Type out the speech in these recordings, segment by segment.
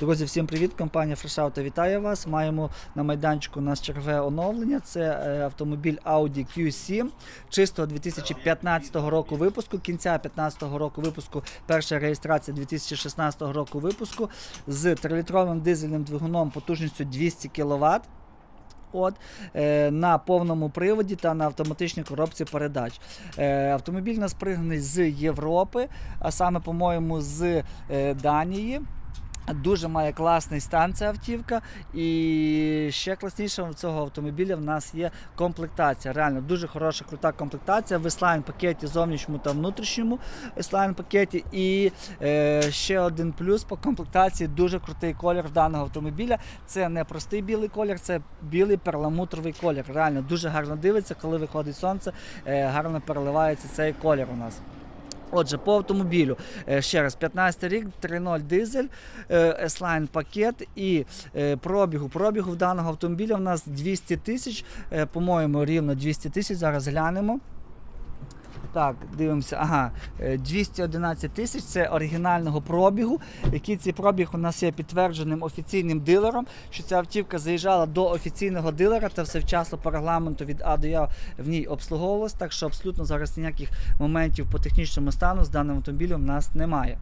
Друзі, всім привіт! Компанія FreshAuto вітає вас. Маємо на майданчику нас чергове оновлення. Це е, автомобіль Audi Q7 чистого 2015 року випуску, кінця 2015 року випуску, перша реєстрація 2016 року випуску з 3-літровим дизельним двигуном потужністю 200 кВт. От, е, на повному приводі та на автоматичній коробці передач. Е, автомобіль нас пригнаний з Європи, а саме, по-моєму, з е, Данії. Дуже має класний стан ця автівка. І ще класніше в цього автомобіля в нас є комплектація. Реально дуже хороша, крута комплектація в S-Line пакеті зовнішньому та внутрішньому S-Line пакеті. І е, ще один плюс по комплектації дуже крутий колір даного автомобіля. Це не простий білий колір, це білий перламутровий колір. Реально дуже гарно дивиться, коли виходить сонце, е, гарно переливається цей колір у нас. Отже, по автомобілю е, ще раз 15 рік, 3.0 дизель, е, S-Line пакет і е, пробігу. Пробігу в даного автомобіля в нас 200 тисяч, по-моєму, рівно 200 тисяч. Зараз глянемо. Так, дивимося. Ага, е, 211 тисяч це оригінального пробігу. Який цей пробіг у нас є підтвердженим офіційним дилером, що ця автівка заїжджала до офіційного дилера та все вчасно по регламенту від А до Я в ній обслуговувалась. Так що абсолютно зараз ніяких моментів по технічному стану з даним автомобілем в нас немає.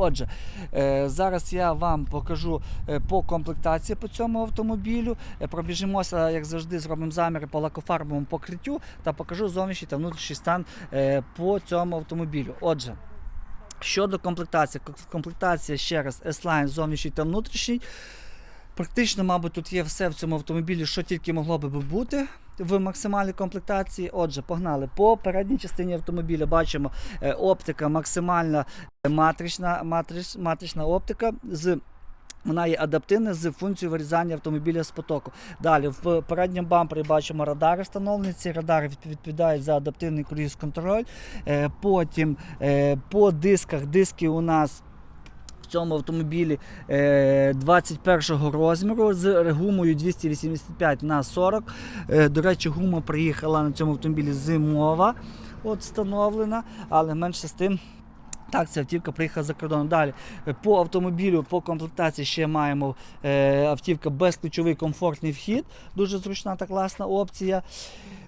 Отже, е, зараз я вам покажу е, по комплектації по цьому автомобілю. Е, Пробіжимося, як завжди, зробимо заміри по лакофарбовому покриттю та покажу зовнішній та внутрішній стан по цьому автомобілю. Отже. Щодо комплектації, комплектація ще раз S-Line зовнішній та внутрішній. Практично, мабуть, тут є все в цьому автомобілі, що тільки могло би бути в максимальній комплектації. Отже, погнали. По передній частині автомобіля бачимо е, оптика максимальна матрична, матрич, матрична оптика з. Вона є адаптивна з функцією вирізання автомобіля з потоку. Далі в передньому бампері бачимо радари встановлені. Ці радари відповідають за адаптивний круїз контроль. Е, Потім е, по дисках диски у нас цьому автомобілі е, 21 розміру з гумою 285 на 40. Е, До речі, гума приїхала на цьому автомобілі зимова, от встановлена, але менше з тим. Так, ця автівка приїхала за кордон. Далі е, по автомобілю, по комплектації ще маємо е, автівка безключовий комфортний вхід. Дуже зручна та класна опція.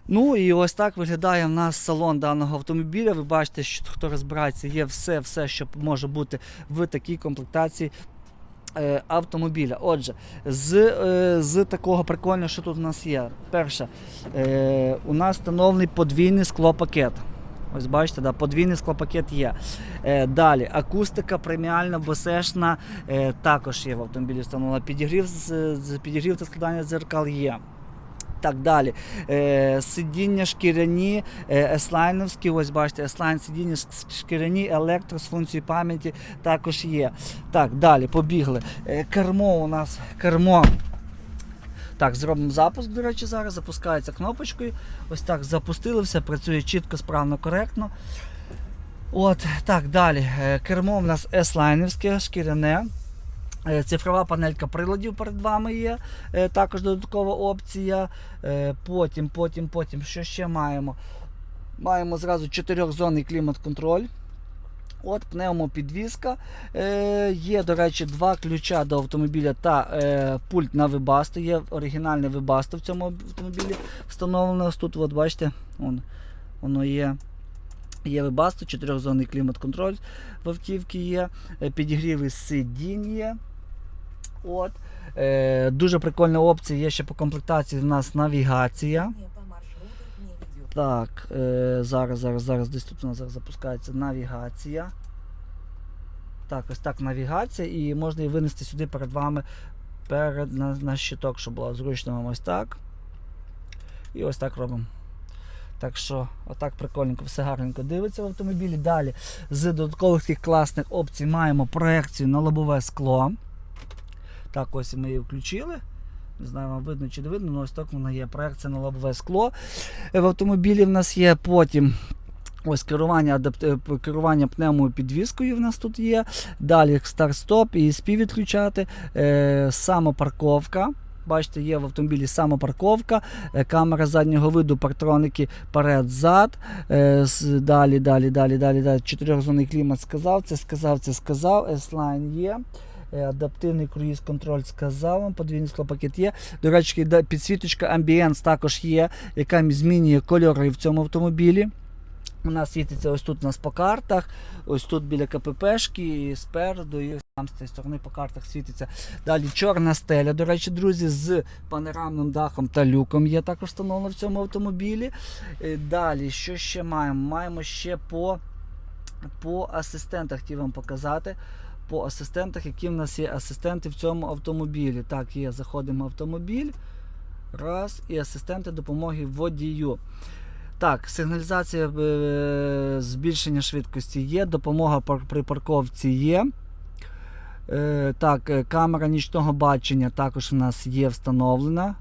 Ну і ось так виглядає в нас салон даного автомобіля. Ви бачите, що хто розбирається, є все, все, що може бути в такій комплектації. е, Автомобіля. Отже, з, е, з такого прикольного, що тут у нас є. Перше, е, у нас встановлений подвійний склопакет. Ось бачите, да, подвійний склопакет є. Далі, акустика преміальна, босешна також є в автомобілі встановлена. Підігрів, підігрів та складання дзеркал є. Так далі. Е, сидіння шкіряні, е, еслайновські, ось бачите, еслайн сидіння шкіряні, електро з функцією пам'яті також є. Так, далі, побігли. Е, кермо у нас кермо. Так, зробимо запуск, до речі, зараз. Запускається кнопочкою. Ось так запустили, все працює чітко, справно, коректно. От, так, далі. Кермо у нас S-лайнівське, шкіряне. Е, Цифрова панелька приладів перед вами є. Е, Також додаткова опція. Е, Потім, потім, потім, що ще маємо? Маємо зразу чотирьохзонний клімат-контроль. От пневмопідвізка. Є, до речі, два ключа до автомобіля та пульт на вибасту. Є оригінальне вибасто в цьому автомобілі встановлено. Тут, от бачите, вон, воно є. Є вибасто, чотирьохзонний клімат-контроль в автівці є, підігріви сидінь є. От. Е, дуже прикольна опція є ще по комплектації. У нас навігація. Так, е, зараз, зараз, зараз десь тут у нас зараз запускається навігація. Так, ось так навігація, і можна її винести сюди перед вами перед, на, на щиток, щоб було зручно вам ось так. І ось так робимо. Так що, отак прикольненько, все гарненько дивиться в автомобілі. Далі з додаткових таких класних опцій маємо проекцію на лобове скло. Так, ось ми її включили. Не знаю, вам видно чи не видно, але ось так вона є. Проекція на лобове скло. Е, В автомобілі в нас є потім. Ось керування, е, керування пневмою підвіскою в нас тут є. Далі старт-стоп і співвідключати. Е, самопарковка. Бачите, є в автомобілі самопарковка, е, камера заднього виду, партроники перед-зад. Далі, далі, далі, далі, далі. Чотирьохзонний клімат сказав, це сказав, це сказав. S-Line є. Е, Адаптивний круїз контроль сказав вам, подвійний склопакет є. До речі, підсвіточка Ambience також є, яка змінює кольори в цьому автомобілі. Вона світиться ось тут у нас по картах, ось тут біля КППшки, і спереду, і там з цієї сторони по картах світиться. Далі чорна стеля, до речі, друзі, з панорамним дахом та люком є також встановлено в цьому автомобілі. Е, Далі, що ще маємо? Маємо ще по, по асистентах, хотів вам показати. По асистентах, які в нас є асистенти в цьому автомобілі. Так, є, заходимо в автомобіль. Раз, і асистенти допомоги водію. Так, сигналізація е, збільшення швидкості є, допомога при парковці є. Е, так, е, камера нічного бачення також у нас є встановлена.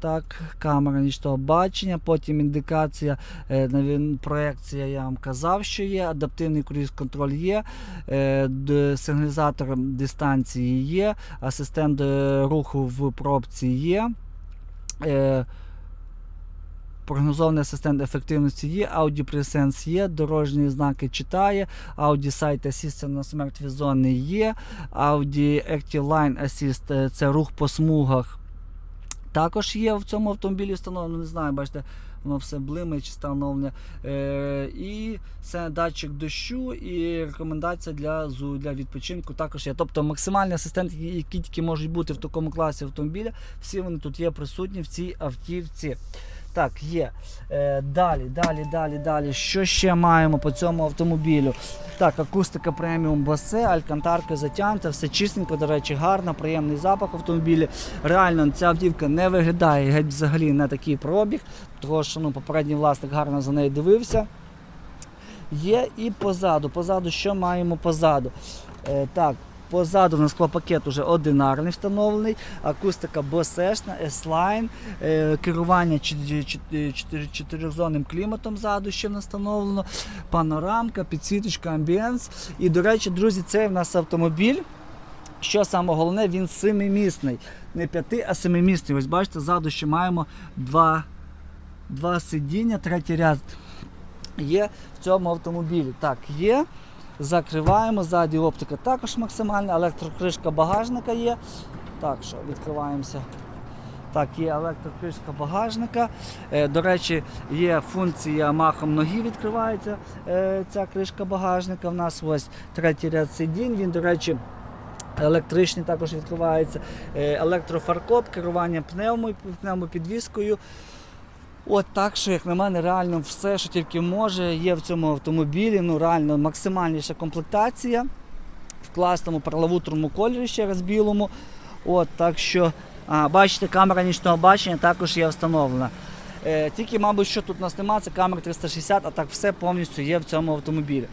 Так, камера нічного бачення, потім індикація, е, проекція, я вам казав, що є, адаптивний круїз контроль є, е, сигналізатор дистанції є, асистент е, руху в пробці є. Прогнозований асистент ефективності є, Audi є, дорожні знаки читає, Audi Sight Assist на мертві зони є, Audi Active Line Assist це рух по смугах. Також є в цьому автомобілі встановлено, не знаю, бачите, воно все блимає чи встановлення. Е, і це датчик дощу і рекомендація для для відпочинку також є. Тобто максимальні асистенти, які тільки можуть бути в такому класі автомобіля, всі вони тут є присутні в цій автівці. Так, є. Е, далі, далі, далі, далі. Що ще маємо по цьому автомобілю? Так, акустика преміум басе, алькантарка затянута, все чистенько, до речі, гарно, приємний запах автомобіля. Реально, ця автівка не виглядає геть взагалі на такий пробіг, тому що ну, попередній власник гарно за нею дивився. Є і позаду. Позаду, що маємо позаду? Е, так, позаду у нас склопакет уже одинарний встановлений, акустика босешна, S-Line, е, керування чотир- чотир- чотир- чотиризонним кліматом ззаду ще встановлено, панорамка, підсвіточка, амбієнс. І, до речі, друзі, це в нас автомобіль. Що саме головне, він семимісний. Не п'яти, а семимісний. Ось бачите, ззаду ще маємо два, два сидіння, третій ряд є в цьому автомобілі. Так, є. Закриваємо, ззаді оптика також максимальна, електрокришка багажника є. Так, що відкриваємося. Так, є електрокришка багажника. Е, до речі, є функція махом ноги відкривається е, ця кришка багажника. У нас ось третій ряд сидінь. Він, до речі, електричний також відкривається. Е, електрофаркоп, керування пневмою, пневмопідвіскою. От так, що, як на мене, реально все, що тільки може, є в цьому автомобілі. Ну, реально максимальніша комплектація в класному перламутровому кольорі, ще раз білому. От, так що, а, бачите, камера нічного бачення також є встановлена. Е, тільки, мабуть, що тут у нас немає, це камера 360, а так все повністю є в цьому автомобілі.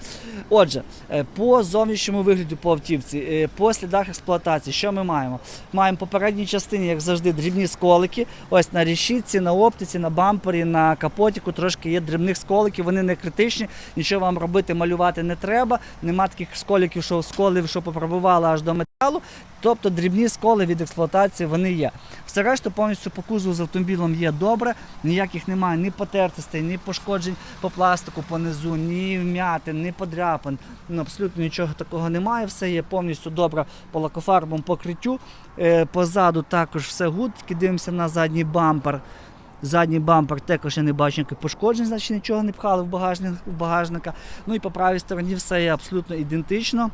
Отже, е, по зовнішньому вигляду по автівці, е, по слідах експлуатації, що ми маємо? Маємо попередній частині, як завжди, дрібні сколики. Ось на рішітці, на оптиці, на бампері, на капотіку трошки є дрібних сколиків, вони не критичні, нічого вам робити, малювати не треба. Нема таких сколиків, що сколів, що попробували аж до металу. Тобто дрібні сколи від експлуатації вони є. Все решта повністю по кузову з автомобілем є добре, ніяких немає ні потертостей, ні пошкоджень по пластику, по низу, ні вмятин, ні подряпин. Ну, абсолютно нічого такого немає. Все є повністю добре по лакофарбовому покриттю. Е, позаду також все гуд, тільки дивимося на задній бампер. Задній бампер також я не бачу ніяких пошкоджень, значить нічого не пхали в багажника. Ну і по правій стороні все є абсолютно ідентично.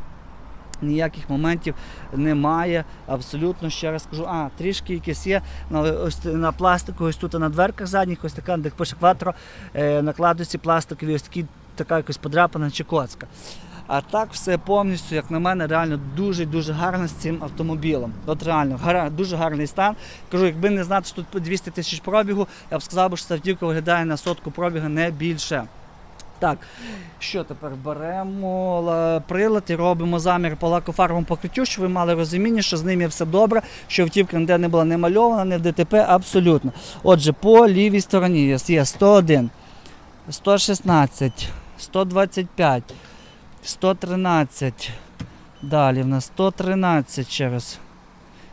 Ніяких моментів немає. Абсолютно ще раз скажу. А, трішки якісь є на, ось на пластику, ось тут на дверках задніх, ось така, де пише кватро, е, накладусі пластикові, ось такі, така якось подряпана чи коцка. А так все повністю, як на мене, реально дуже-дуже гарно з цим автомобілем. От реально, гара, дуже гарний стан. Кажу, якби не знати, що тут по 200 тисяч пробігу, я б сказав, що ця автівка виглядає на сотку пробігу не більше. Так, що тепер беремо прилад і робимо замір по лакофарбовому покриттю, щоб ви мали розуміння, що з ним є все добре, що автівка ніде не була не мальована, не в ДТП, абсолютно. Отже, по лівій стороні є- є 101, 116, 125, 113. Далі в нас 113 ще раз.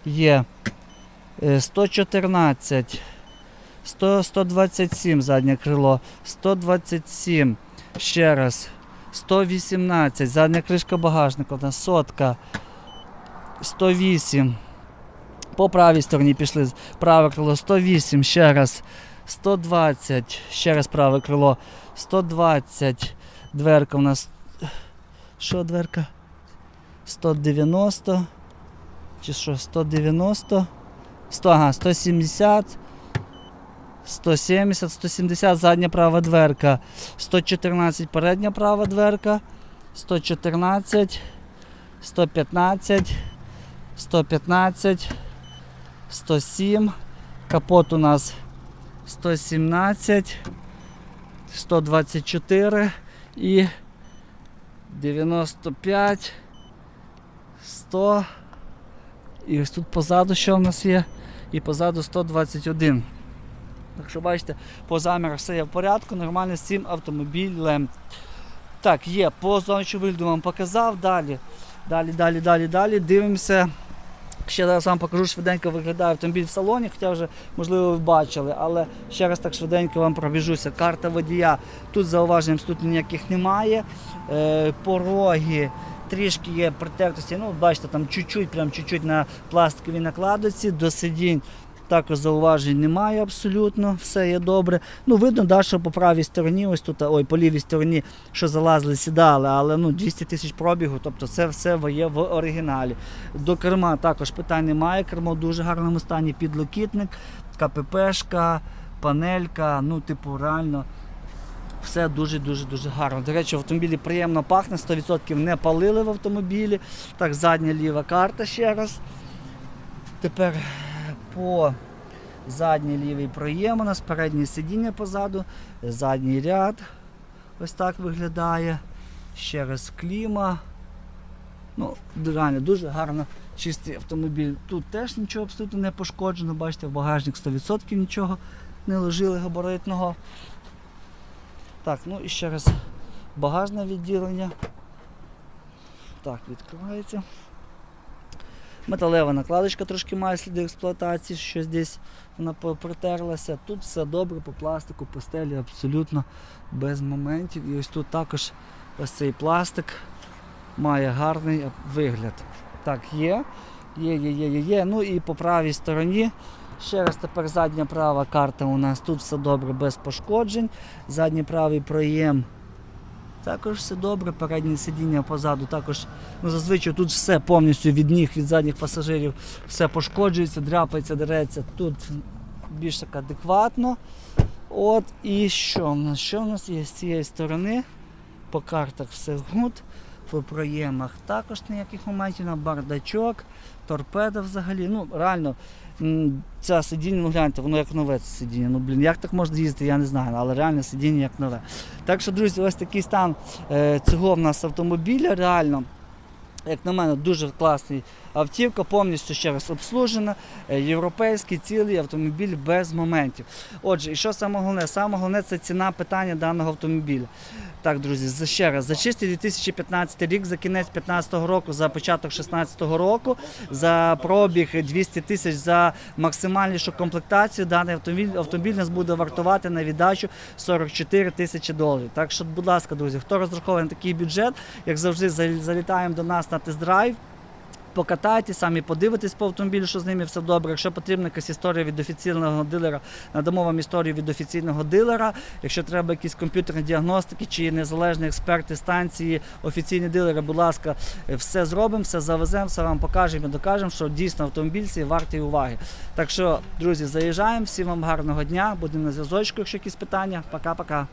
Є е, 114. 100, 127 заднє крило, 127. Ще раз. 118. Задня кришка багажника. у нас сотка. 108. По правій стороні пішли. Праве крило 108. Ще раз. 120. Ще раз праве крило. 120. Дверка у нас. Що дверка? 190. Чи що? 190. 100, ага, 170. 170, 170 задня права дверка. 114 передня права дверка. 114. 115. 115. 107. Капот у нас 117. 124 і 95. 100. І ось тут позаду що в нас є? І позаду 121. Так що бачите, по замірах все є в порядку, нормально з цим автомобілем. Так, є, по зовнішньому вигляду вам показав. Далі, далі, далі, далі, далі. Дивимося. Ще зараз вам покажу швиденько виглядає автомобіль в салоні, хоча вже, можливо, ви бачили, але ще раз так швиденько вам пробіжуся. Карта водія. Тут зауважень тут ніяких немає. Е, пороги. Трішки є протектості, ну бачите, там чуть-чуть, прям чуть-чуть на пластиковій накладочці, до сидінь також зауважень немає абсолютно, все є добре. Ну, видно, да, що по правій стороні, ось тут, ой, по лівій стороні, що залазили, сідали, але ну, 200 тисяч пробігу, тобто це все є в оригіналі. До керма також питань немає, кермо в дуже гарному стані, підлокітник, КППшка, панелька, ну, типу, реально. Все дуже-дуже дуже гарно. До речі, в автомобілі приємно пахне, 100% не палили в автомобілі. Так, задня ліва карта ще раз. Тепер по задній лівий проєм у нас переднє сидіння позаду, задній ряд. Ось так виглядає. Ще раз кліма. Ну, реально дуже гарно чистий автомобіль. Тут теж нічого абсолютно не пошкоджено. Бачите, в багажник 100% нічого не ложили габаритного. Так, ну і ще раз багажне відділення. Так, відкривається. Металева накладочка трошки має сліди експлуатації, щось десь вона притерлася. Тут все добре по пластику, по стелі абсолютно без моментів. І ось тут також ось цей пластик має гарний вигляд. Так, є. Є, є, є, є, є. Ну і по правій стороні. Ще раз тепер задня права карта у нас. Тут все добре без пошкоджень. Задній правий проєм. Також все добре, переднє сидіння позаду також. Ну, зазвичай тут все повністю від ніг, від задніх пасажирів все пошкоджується, дряпається, дереться. Тут більш так адекватно. От і що в нас? Що в нас є з цієї сторони? По картах все гуд, по проємах також ніяких моментів на бардачок, торпеда взагалі. Ну, реально, це сидіння, ну гляньте, воно як нове це сидіння. Ну, блін, як так можна їздити, я не знаю, але реально сидіння як нове. Так що, друзі, ось такий стан е, цього в нас автомобіля. Реально, як на мене, дуже класний автівка, повністю ще раз обслужена. е, Європейський цілий автомобіль без моментів. Отже, і що саме головне? Саме головне це ціна питання даного автомобіля. Так, друзі, за- ще раз, за чистий 2015 рік, за кінець 2015 року, за початок 2016 року, за пробіг 200 тисяч за максимальнішу комплектацію, даний автомобіль, автомобіль нас буде вартувати на віддачу 44 тисячі доларів. Так що, будь ласка, друзі, хто розрахований на такий бюджет, як завжди, зал- залітаємо до нас на тест-драйв. Покатайте, самі подивитесь по автомобілю, що з ними все добре. Якщо потрібна якась історія від офіційного дилера, надамо вам історію від офіційного дилера. Якщо треба якісь комп'ютерні діагностики чи незалежні експерти станції, офіційні дилери, будь ласка, все зробимо, все завеземо, все вам покажемо і докажемо, що дійсно автомобіль цей вартий уваги. Так що, друзі, заїжджаємо, всім вам гарного дня, будемо на зв'язочку, якщо якісь питання. Пока-пока.